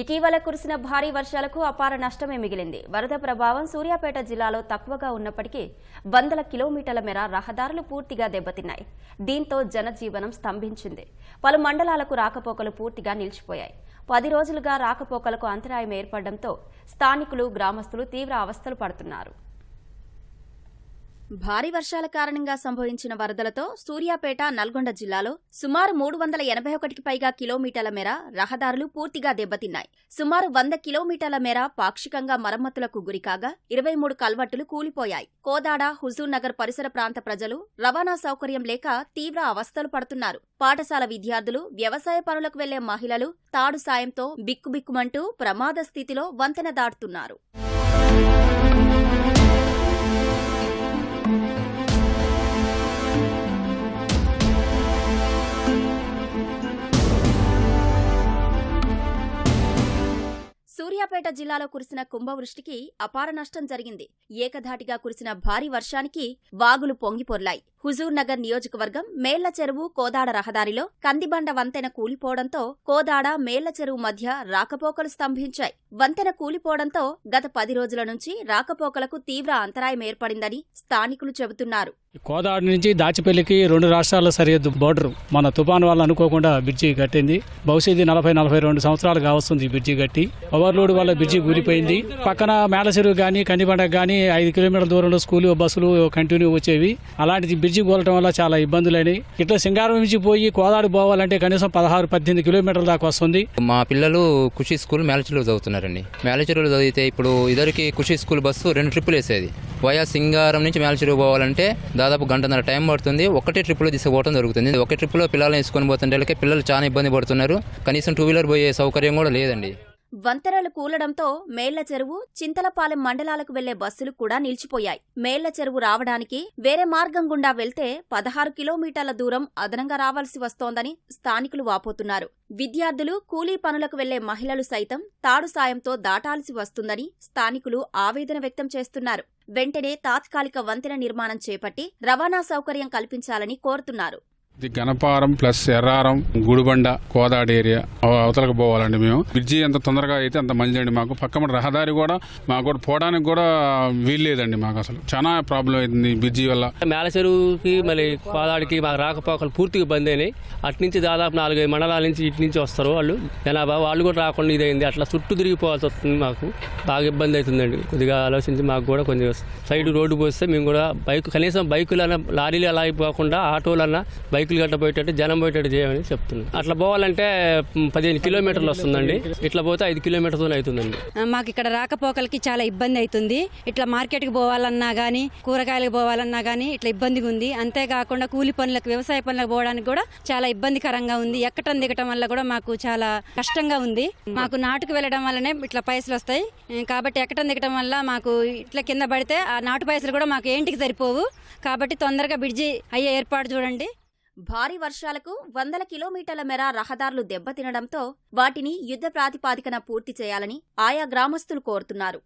ఇటీవల కురిసిన భారీ వర్షాలకు అపార నష్టమే మిగిలింది. వరద ప్రభావం సూర్యాపేట జిల్లాలో తక్కువగా ఉన్నప్పటికీ వందల కిలోమీటర్ల మేర రహదారులు పూర్తిగా దెబ్బతిన్నాయి. దీంతో జనజీవనం స్తంభించింది. పలు మండలాలకు రాకపోకలు పూర్తిగా నిలిచిపోయాయి. పది రోజులుగా రాకపోకలకు అంతరాయం ఏర్పడడంతో స్థానికులు గ్రామస్తులు తీవ్ర అవస్థలు పడుతున్నారు. భారీ వర్షాల కారణంగా సంభవించిన వరదలతో సూర్యాపేట నల్గొండ జిల్లాలో సుమారు మూడు వందల ఎనభై ఒకటికి పైగా కిలోమీటర్ల మేర రహదారులు పూర్తిగా దెబ్బతిన్నాయి. సుమారు వంద కిలోమీటర్ల మేర పాక్షికంగా మరమ్మతులకు గురికాగా ఇరవై మూడు కల్వర్టులు కూలిపోయాయి. కోదాడ హుజూర్ నగర్ పరిసర ప్రాంత ప్రజలు రవాణా సౌకర్యం లేక తీవ్ర అవస్థలు పడుతున్నారు. పాఠశాల విద్యార్థులు వ్యవసాయ పనులకు వెళ్ళే మహిళలు తాడు సాయంతో బిక్కుబిక్కుమంటూ ప్రమాద స్థితిలో వంతెన దాటుతున్నారు. సూర్యాపేట జిల్లాలో కురిసిన కుంభవృష్టికి అపార నష్టం జరిగింది. ఏకధాటిగా కురిసిన భారీ వర్షానికి వాగులు పొంగిపొర్లాయి. హుజూర్నగర్ నియోజకవర్గం మేళ్ళ చెరువు కోదాడ రహదారిలో కందిబండ వంతెన కూలిపోవడంతో కోదాడ మేళ్ళ చెరువు మధ్య రాకపోకలు స్తంభించాయి. వంతెన కూలిపోవడంతో గత పది రోజుల నుంచి రాకపోకలకు తీవ్ర అంతరాయం ఏర్పడిందని స్థానికులు చెబుతున్నారు. కోదాడ నుంచి దాచిపల్లికి రెండు రాష్ట్రాల సరిహద్దు బోర్డర్ మన తుఫాను వల్ల అనుకోకుండా బ్రిడ్జి కట్టింది. బహుశా ఇది నలభై నలభై రెండు సంవత్సరాలు కావస్తుంది ఈ బ్రిడ్జి కట్టి. ఓవర్లోడ్ వల్ల బ్రిడ్జి కూలిపోయింది. పక్కన మేలచెరువు కానీ కందిబండ కానీ ఐదు కిలోమీటర్ల దూరంలో స్కూలు బస్సులు కంటిన్యూ వచ్చేవి. అలాంటిది బ్రిడ్జి కూలటం వల్ల చాలా ఇబ్బందులని ఇట్లా సింగారం నుంచి పోయి కోదాడు పోవాలంటే కనీసం పదహారు పద్దెనిమిది కిలోమీటర్ల దాకా వస్తుంది. మా పిల్లలు ఖుషి స్కూల్ మేలచూరులో చదువుతున్నారండి. మేలచూరులో చదివితే ఇప్పుడు ఇద్దరికి ఖుషి స్కూల్ బస్సు రెండు ట్రిప్పులు వేసేది. వయా సింగారం నుంచి మేలచూరు పోవాలంటే దాదాపు గంటన్నర టైం పడుతుంది. ఒకటే ట్రిప్లో తీసుకుపోవడం జరుగుతుంది. ఒకే ట్రిప్పులో పిల్లల్ని వేసుకొని పోతుంటే పిల్లలు చాలా ఇబ్బంది పడుతున్నారు. కనీసం టూ వీలర్ పోయే సౌకర్యం కూడా లేదండి. వంతెనలు కూలడంతో మేళ్ళ చెరువు చింతలపాలెం మండలాలకు వెళ్ళే బస్సులు కూడా నిలిచిపోయాయి. మేళ్ళ చెరువు రావడానికి వేరే మార్గం గుండా వెళ్తే పదహారు కిలోమీటర్ల దూరం అదనంగా రావాల్సి వస్తోందని స్థానికులు వాపోతున్నారు. విద్యార్థులు కూలీ పనులకు వెళ్ళే మహిళలు సైతం తాడు సాయంతో దాటాల్సి వస్తుందని స్థానికులు ఆవేదన వ్యక్తం చేస్తున్నారు. వెంటనే తాత్కాలిక వంతెన నిర్మాణం చేపట్టి రవాణా సౌకర్యం కల్పించాలని కోరుతున్నారు. ఇది గణపారం ప్లస్ ఎర్రారం గుడిబండ కోదాడ ఏరియా. అవతలకు పోవాలండి మేము. బ్రిడ్జి ఎంత తొందరగా అయితే అంత మంచిదండి మాకు. పక్కన రహదారి కూడా మాకు కూడా పోవడానికి కూడా వీల్లేదండి మాకు అసలు. చాలా ప్రాబ్లం అవుతుంది బ్రిడ్జి వల్ల. మేల చెరువుకి మళ్ళీ కోదాడికి మాకు రాకపోకలు పూర్తిగా బంద్ అయినాయి. అటు నుంచి దాదాపు నాలుగైదు మండలాల నుంచి ఇటు నుంచి వస్తారు వాళ్ళు. జనాభా వాళ్ళు కూడా రాకుండా ఇదైంది. అట్లా చుట్టూ తిరిగిపోవాల్సి వస్తుంది మాకు. బాగా ఇబ్బంది అవుతుందండి. కొద్దిగా ఆలోచించి మాకు కూడా కొంచెం సైడ్ రోడ్డు పోస్తే మేము కూడా బైక్ కనీసం బైకులన్నా లారీలు అలా అయిపోకుండా ఆటోలన్నా బైక్ బైకులు గట్ట పోయేటట్టు జనం పోయేటట్టు చేయమని చెప్తున్నాను అట్లా పోవాలంటే పదిహేను కిలోమీటర్లు వస్తుందండి. ఇట్లా పోతే ఐదు కిలోమీటర్తో అవుతుందండి. మాకు ఇక్కడ రాకపోకలకి చాలా ఇబ్బంది అవుతుంది. ఇట్లా మార్కెట్కి పోవాలన్నా కానీ కూరగాయలకు పోవాలన్నా కానీ ఇట్లా ఇబ్బందిగా ఉంది. అంతేకాకుండా కూలి పనులకు వ్యవసాయ పనులకు పోవడానికి కూడా చాలా ఇబ్బందికరంగా ఉంది. ఎక్కటం దిగటం వల్ల కూడా మాకు చాలా కష్టంగా ఉంది. మాకు నాటుకు వెళ్ళడం వల్లనే ఇట్లా పైసలు వస్తాయి. కాబట్టి ఎక్కటం దిగటం వల్ల మాకు ఇట్లా కింద పడితే ఆ నాటు పైసలు కూడా మాకు ఏంటికి సరిపోవు. కాబట్టి తొందరగా బ్రిడ్జి అయ్యే ఏర్పాటు చూడండి. భారీ వర్షాలకు వందల కిలోమీటర్ల మేర రహదారులు దెబ్బతినడంతో వాటిని యుద్ధ ప్రాతిపాదికన పూర్తి చేయాలని ఆయా గ్రామస్తులు కోరుతున్నారు.